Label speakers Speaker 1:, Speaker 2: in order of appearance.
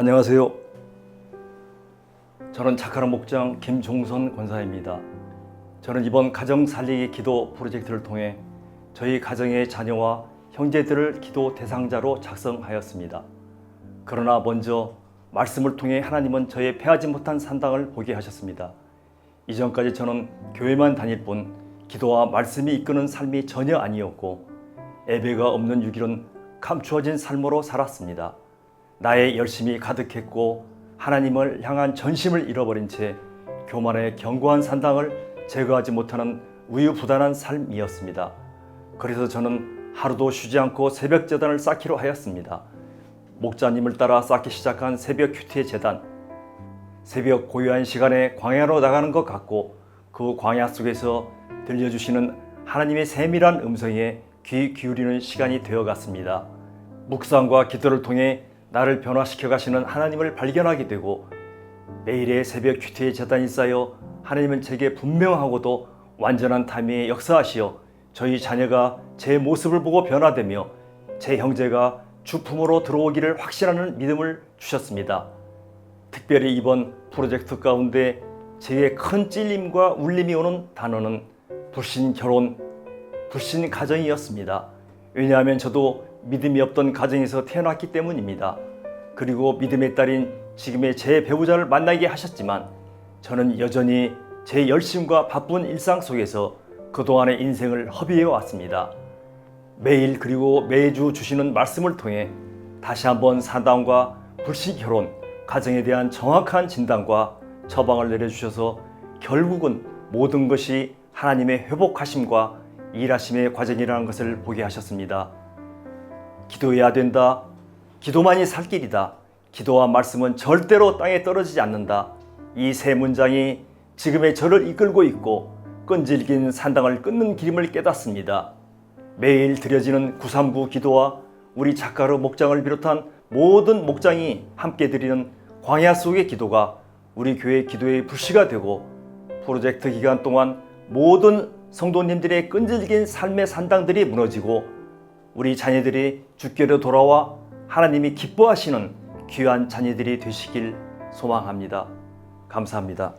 Speaker 1: 안녕하세요. 저는 착하는 목장 김종선 권사입니다. 저는 이번 가정 살리기 기도 프로젝트를 통해 저희 가정의 자녀와 형제들을 기도 대상자로 작성하였습니다. 그러나 먼저 말씀을 통해 하나님은 저의 패하지 못한 산당을 보게 하셨습니다. 이전까지 저는 교회만 다닐 뿐 기도와 말씀이 이끄는 삶이 전혀 아니었고 예배가 없는 6일은 감추어진 삶으로 살았습니다. 나의 열심이 가득했고 하나님을 향한 전심을 잃어버린 채 교만의 견고한 산당을 제거하지 못하는 우유부단한 삶이었습니다. 그래서 저는 하루도 쉬지 않고 새벽 재단을 쌓기로 하였습니다. 목자님을 따라 쌓기 시작한 새벽 큐티의 재단. 새벽 고요한 시간에 광야로 나가는 것 같고 그 광야 속에서 들려주시는 하나님의 세밀한 음성에 귀 기울이는 시간이 되어 갔습니다. 묵상과 기도를 통해 나를 변화시켜 가시는 하나님을 발견하게 되고 매일의 새벽 큐티의 재단이 쌓여 하나님은 제게 분명하고도 완전한 타임에 역사하시어 저희 자녀가 제 모습을 보고 변화되며 제 형제가 주품으로 들어오기를 확신하는 믿음을 주셨습니다. 특별히 이번 프로젝트 가운데 제게 큰 찔림과 울림이 오는 단어는 불신 결혼, 불신 가정이었습니다. 왜냐하면 저도 믿음이 없던 가정에서 태어났기 때문입니다. 그리고 믿음의 딸인 지금의 제 배우자를 만나게 하셨지만 저는 여전히 제 열심과 바쁜 일상 속에서 그동안의 인생을 허비해 왔습니다. 매일 그리고 매주 주시는 말씀을 통해 다시 한번 사단과 불신 결혼, 가정에 대한 정확한 진단과 처방을 내려주셔서 결국은 모든 것이 하나님의 회복하심과 일하심의 과정이라는 것을 보게 하셨습니다. 기도해야 된다. 기도만이 살 길이다. 기도와 말씀은 절대로 땅에 떨어지지 않는다. 이 세 문장이 지금의 저를 이끌고 있고 끈질긴 산당을 끊는 기림을 깨닫습니다. 매일 드려지는 939 기도와 우리 작가로 목장을 비롯한 모든 목장이 함께 드리는 광야 속의 기도가 우리 교회 기도의 불씨가 되고 프로젝트 기간 동안 모든 성도님들의 끈질긴 삶의 산당들이 무너지고 우리 자녀들이 주께로 돌아와 하나님이 기뻐하시는 귀한 자녀들이 되시길 소망합니다. 감사합니다.